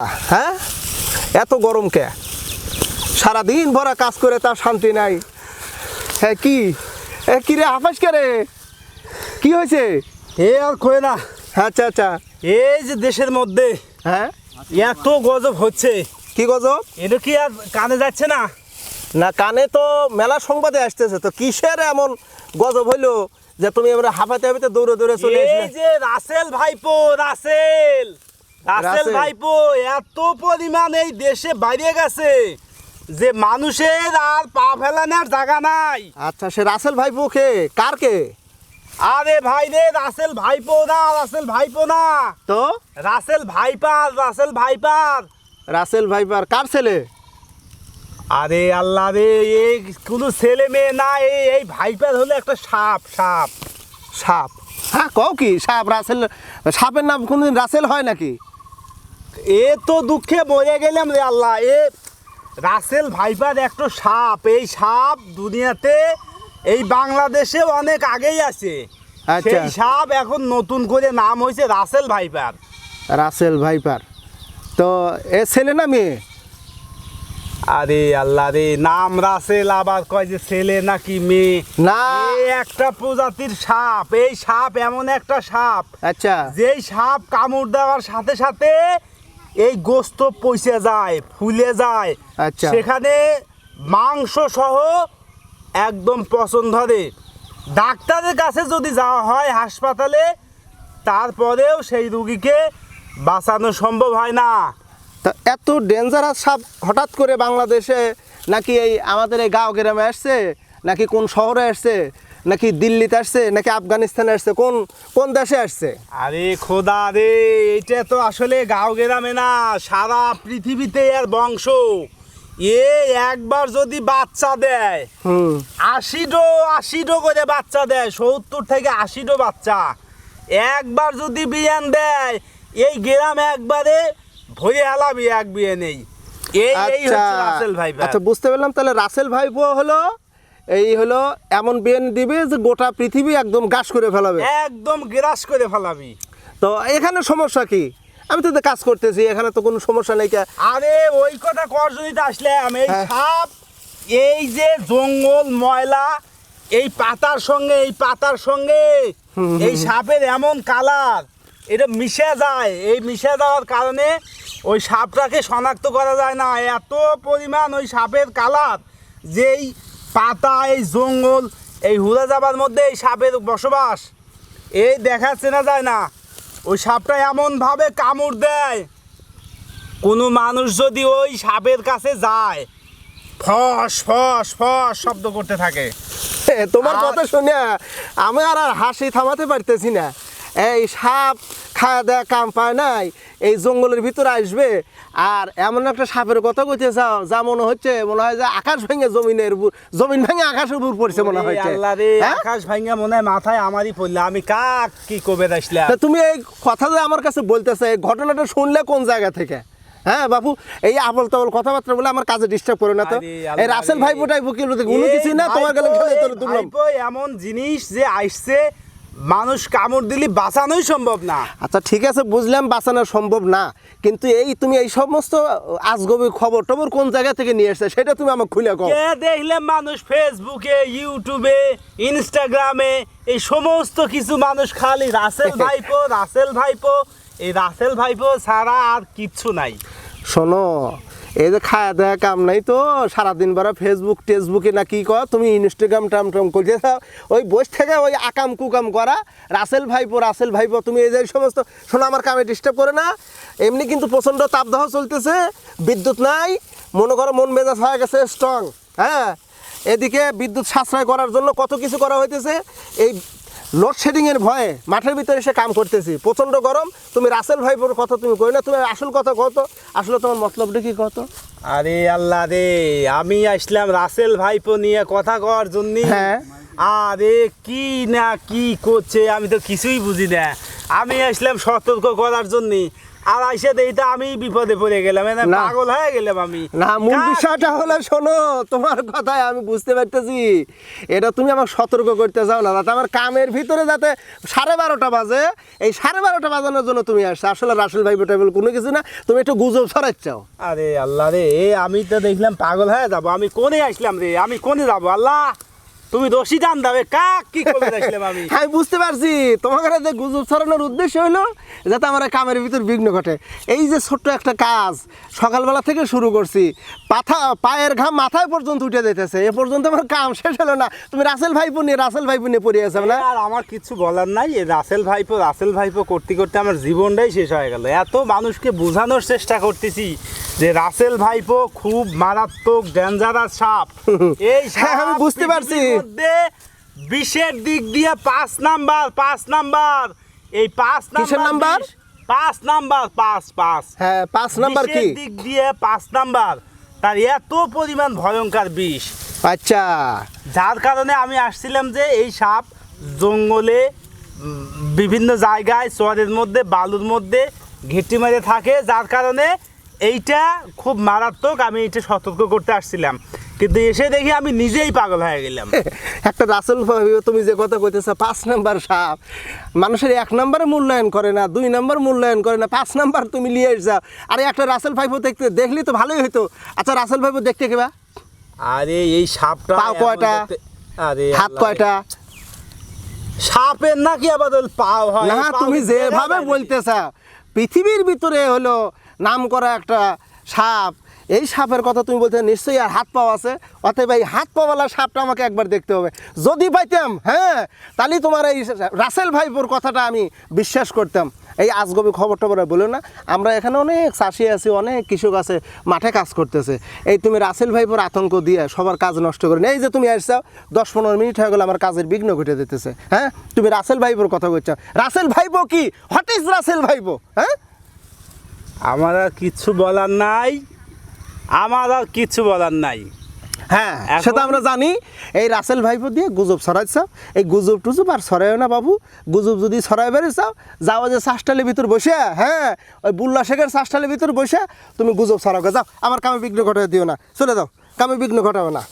হ্যাঁ? এত গরম কে? সারাদিন ভরা কাজ করে তার শান্তি নাই। হ্যাঁ কি? এ কি রে হাফাস কে রে? কি হয়েছে? এ আর কয়ে না। আচ্ছা আচ্ছা। এই যে দেশের মধ্যে হ্যাঁ? এত গজব হচ্ছে। কি গজব? এটা কি আর কানে যাচ্ছে না? না কানে তো মেলা সংবাদে আসতেছে। তো কিসের এমন গজব হইল যে তুমি এবারে হাঁপাতে হাঁপাতে দৌড়ে দৌড়ে চলে এই যে রাসেল ভাইপো রাসেল! রাসেল। ভাইপো এত পরিমাণ এই দেশে বাইরে গেছে যে মানুষের আর পা ফেলানোর জায়গা নাই। আচ্ছা সে রাসেল ভাইপো কে? কার কে? আরে ভাই রে রাসেল ভাইপো না রাসেল ভাইপো না। তো? Russell viper Russell viper Russell viper কার ছেলে? আরে আল্লাহ রে এই কোনো ছেলে মেয়ে না এই এই ভাইপার হলো একটা সাপ সাপ। সাপ। হ্যাঁ কও কি সাপ রাসেল সাপের নাম কোনদিন রাসেল হয় নাকি? এ তো দুঃখে মরে গেলাম রে আল্লাহ। এ রাসেল ভাইপার একটা সাপ। এই সাপ দুনিয়াতে এই বাংলাদেশে অনেক আগেই আছে। আচ্ছা। সেই সাপ এখন নতুন করে নাম হয়েছে রাসেল ভাইপার। Russell viper. তো এ ছেলে না মেয়ে? আরে আল্লাহ রে নাম রাসেল আবার কয় যে ছেলে নাকি মেয়ে? না। একটা প্রজাতির সাপ। এই সাপ এমন একটা সাপ। আচ্ছা। যেই সাপ কামড় দেওয়ার সাথে সাথে এই গোস্ত পচে যায় ফুলে যায়। আচ্ছা। সেখানে মাংস সহ একদম পছন্দ ধরে ডাক্তারের কাছে যদি যাওয়া হয় হাসপাতালে তারপরেও সেই রুগীকে বাঁচানো সম্ভব হয় না। তা এত ডেঞ্জারাস সাপ হঠাৎ করে বাংলাদেশে নাকি এই আমাদের এই গাঁও গ্রামে আসছে নাকি কোন শহরে আসছে? নাকি দিল্লিতে আসছে নাকি আফগানিস্তানে আসছে? কোন কোন দেশে আসছে? আরে খোদা রে এটা তো আসলে গাঁও গ্রামে না সারা পৃথিবীতে এর বংশ। এ একবার যদি বাচ্চা দেয় আশিডো আশিডো করে বাচ্চা দেয় সত্তর থেকে আশিডো বাচ্চা। একবার যদি বিয়ান দেয় এই গ্রাম একবারে ভরে হালাবি এক বিয়ে নেই। এই আচ্ছা। রাসেল ভাই আচ্ছা বুঝতে পারলাম তাহলে রাসেল ভাইপো হলো এই হলো এমন বিয়ে দিবে যে গোটা পৃথিবী একদম গাছ করে ফেলাবে। একদম গ্রাস করে ফেলাবি। তো এখানে সমস্যা কি? আমি তো কাজ করতেছি এখানে তো কোনো সমস্যা নেই আরে ওই কথা করজনিতে আসলাম এই হ্যাঁ। সাপ এই যে জঙ্গল ময়লা এই পাতার সঙ্গে এই পাতার সঙ্গে এই সাপের এমন কালার এটা মিশে যায়। এই মিশে যাওয়ার কারণে ওই সাপটাকে শনাক্ত করা যায় না। এত পরিমাণ ওই সাপের কালার যে এই পাতা এই জঙ্গল এই হুড়া যাবার মধ্যে এই সাপের বসবাস। এই দেখা চেনা যায় না। ওই সাপটা এমনভাবে কামড় দেয় কোনো মানুষ যদি ওই সাপের কাছে যায় ফস ফস ফস শব্দ করতে থাকে। তোমার কথা শুনে আমি আর আর হাসি থামাতে পারতেছি না। এই সাপ খাওয়া দেওয়া কাম পায় নাই এই জঙ্গলের ভিতরে আসবে। আর এমন একটা সাপের কথা কইতে চাও যা মনে হচ্ছে মনে হয় যে আকাশ ভেঙে জমিনের জমিন ভেঙে আকাশের উপর পড়ছে মনে রে হ্যাঁ? আকাশ ভাঙ্গা মনে হয় মাথায় আমারই পড়ল। আমি কাক কি কবে আসলাম তুমি এই কথা যে আমার কাছে বলতেছে এই ঘটনাটা শুনলে কোন জায়গা থেকে? হ্যাঁ বাবু এই আবল তাবল কথাবার্তা বলে আমার কাজে ডিস্টার্ব করে না তো। এই রাসেল রে। ভাইপোটাই বকিল কোনো কিছুই না তোমার গেলে ভাইপো, ভাইপো এমন জিনিস যে আসছে মানুষ কামড় দিলে বাঁচানোই সম্ভব না। আচ্ছা ঠিক আছে বুঝলাম বাঁচানো সম্ভব না। কিন্তু এই তুমি এই সমস্ত আজগবি খবর টবর কোন জায়গা থেকে নিয়ে এসছে সেটা তুমি আমাকে খুলে কে দেখলে মানুষ ফেসবুকে ইউটিউবে ইনস্টাগ্রামে এই সমস্ত কিছু মানুষ খালি রাসেল ভাইপো রাসেল ভাইপো এই রাসেল ভাইপো ছাড়া আর কিচ্ছু নাই। শোনো এই যে খায়া দেয়া কাম নাই তো, সারাদিন বেড়া ফেসবুক টেসবুকে না কি কর তুমি ইনস্টাগ্রাম টাম টাম করছে ওই বসে থেকে ওই আকাম কুকাম করা। রাসেল ভাইপো রাসেল ভাইপো, তুমি এই যে সমস্ত, শোনো আমার কামে ডিস্টার্ব করে না। এমনি কিন্তু প্রচণ্ড তাপদাহ চলতেছে, বিদ্যুৎ নাই, মনে করো মন মেজাজ হয়ে গেছে স্ট্রং হ্যাঁ? এদিকে বিদ্যুৎ সাশ্রয় করার জন্য কত কিছু করা হইতেছে, এই লোডশেডিংয়ের ভয়ে মাঠের ভিতরে এসে কাম করতেছি। প্রচণ্ড গরম। তুমি রাসেল ভাইপোর কথা তুমি কই না তুমি আসল কথা কত আসলে তোমার মতলবটা কি কত আরে আল্লাহ রে আমি আসলাম রাসেল ভাইপো নিয়ে কথা কর জন্য। হ্যাঁ। আরে কি না কি করছে আমি তো কিছুই বুঝি না। আমি আসলাম সতর্ক করার জন্য। আর আইসে দেইটা আমি বিপদে পড়ে গেলাম পাগল হয়ে গেলাম আমি। না মূল বিষয়টা হলো শোনো তোমার কথায় আমি বুঝতে পারতেছি। এটা তুমি আমাকে সতর্ক করতে চাও না যাতে আমার কামের ভিতরে যাতে সাড়ে বারোটা বাজে এই সাড়ে বারোটা বাজানোর জন্য তুমি আসছো। আসলে রাসেল ভাই টেবিল কোনো কিছু না তুমি একটু গুজব ছড়াচ্ছাও আরে আল্লাহ রে আমি তো দেখলাম পাগল হয়ে যাব আমি কোনে আসলাম রে? আমি কোনে যাব? আল্লাহ! তুমি দোষী জান দাবে কাক কি করে আসলাম আমি? আমি বুঝতে পারছি। তোমার কাছে গুজব ছড়ানোর উদ্দেশ্য হলো যাতে আমার কামের ভিতর বিঘ্ন ঘটে। এই যে ছোট্ট একটা কাজ সকালবেলা থেকে শুরু করছি। পাথা পায়ের ঘাম মাথায় পর্যন্ত উঠে যেতেছে এ পর্যন্ত আমার কাম শেষ হলো না। তুমি রাসেল ভাইপো নিয়ে রাসেল ভাইপো নিয়ে পড়ে আছে না? আর আমার কিছু বলার নাই। এই রাসেল ভাইপো রাসেল ভাইপো করতে করতে আমার জীবনটাই শেষ হয়ে গেল। এত মানুষকে বোঝানোর চেষ্টা করতেছি যে রাসেল ভাইপো খুব মারাত্মক ডেঞ্জারাস সাপ। এই হ্যাঁ, আমি বুঝতে পারছি। মধ্যে বিশের দিক দিয়ে পাঁচ নাম্বার পাঁচ নাম্বার। এই পাঁচ কিসের নাম্বার? পাঁচ নাম্বার পাঁচ পাঁচ। হ্যাঁ পাঁচ নাম্বার কি? দিক দিয়ে পাঁচ নাম্বার। তার এত পরিমাণ ভয়ঙ্কর বিষ। আচ্ছা। যার কারণে আমি আসছিলাম যে এই সাপ জঙ্গলে বিভিন্ন জায়গায় চরের মধ্যে বালুর মধ্যে ঘেঁটি মেরে থাকে। যার কারণে এইটা খুব মারাত্মক আমি এটা সতর্ক করতে আসছিলাম। কিন্তু এসে দেখি আমি নিজেই পাগল হয়ে গেলাম। একটা রাসেল তুমি যে কথা কইতেছো পাঁচ নাম্বার সাপ। মানুষের এক নাম্বারে মূল্যায়ন করে না দুই নাম্বার মূল্যায়ন করে না পাঁচ নাম্বার তুমি নিয়ে যাও। আরে একটা রাসেল ভাইপো দেখতে দেখলি তো ভালোই হতো আচ্ছা রাসেল ভাইপো দেখতে কেবা আরে এই সাপটা কয়টা? আরে হাত কয়টা? সাপের নাকি আবার পাও হয়? না তুমি যেভাবে? বলতেছ পৃথিবীর ভিতরে হলো নাম করা একটা সাপ। এই সাপের কথা তুমি বলতে নিশ্চয়ই আর হাত পাও আছে। অতএব এই হাত পাওয়ালা সাপটা আমাকে একবার দেখতে হবে। যদি পাইতাম হ্যাঁ তাহলে তোমার এই রাসেল ভাইপোর কথাটা আমি বিশ্বাস করতাম। এই আজগবি খবর টবর বলো না, আমরা এখানে অনেক চাষি আছি, অনেক কৃষক আছে, মাঠে কাজ করতেছে। এই তুমি রাসেল ভাইপোর আতঙ্ক দিয়ে সবার কাজ নষ্ট করে এই যে তুমি আসছাও, দশ পনেরো মিনিট হয়ে গেলে আমার কাজের বিঘ্ন ঘটে দিতেছে হ্যাঁ তুমি রাসেল ভাইপোর কথা বলছো। রাসেল ভাইপো কি? হোয়াট ইজ রাসেল ভাইপো? হ্যাঁ? আমার আর কিছু বলার নাই। আমার আর কিছু বলার নাই। হ্যাঁ সেটা আমরা জানি। এই রাসেল ভাইপো দিয়ে গুজব ছড়াইছ। এই গুজব টুজব আর ছড়াইও না বাবু। গুজব যদি ছড়াই বেরিয়েছ যাও যে শ্বাসটালের ভিতর বসে। হ্যাঁ ওই বুল্লা শেখের শ্বাসটালের ভিতর বসে তুমি গুজব ছড়াও। যাও আমার কামে বিঘ্ন ঘটাই দিও না। চলে যাও কামে বিঘ্ন ঘটাবে না।